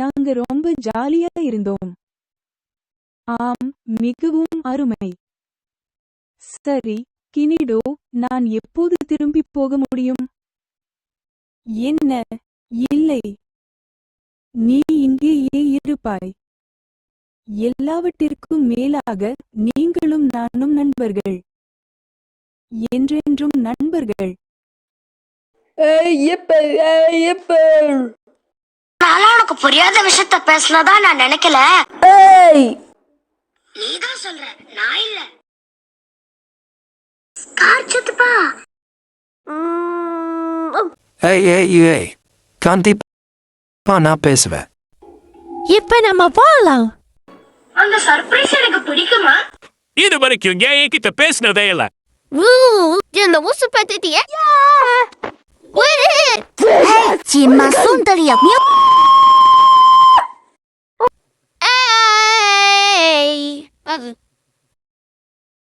நாங்க ரொம்ப ஜாலியா இருந்தோம். ஆம் மிகவும் அருமை. சரி கினிடோ நான் எப்போது திரும்பி போக முடியும்? என்ன? இல்லை. நீ இங்கேயே இருப்பாய். எல்லாவற்றிற்கும் மேலாக நீங்களும் நானும் நண்பர்கள். என்றென்றும் நண்பர்கள். நானும் உனக்கு புரியாத விஷயத்த பேசினதா நான் நினைக்கல. நீதான் சொல்ற நான் இல்ல. காய்ச்சத்துப்பா ஏய் ஏய் ஏய் கண்டிப்பா நான் பேசுவேன். இப்ப நம்ம போகலாம் அந்த சர்ப்ரைஸ் எனக்கு பிடிக்குமா? இது வரைக்கும் ஏன் என்கிட்ட பேசினதே இல்ல. ஊ, இந்த ஊசு பத்திட்டிய சிம்மா சுந்தரியா ஏய் அது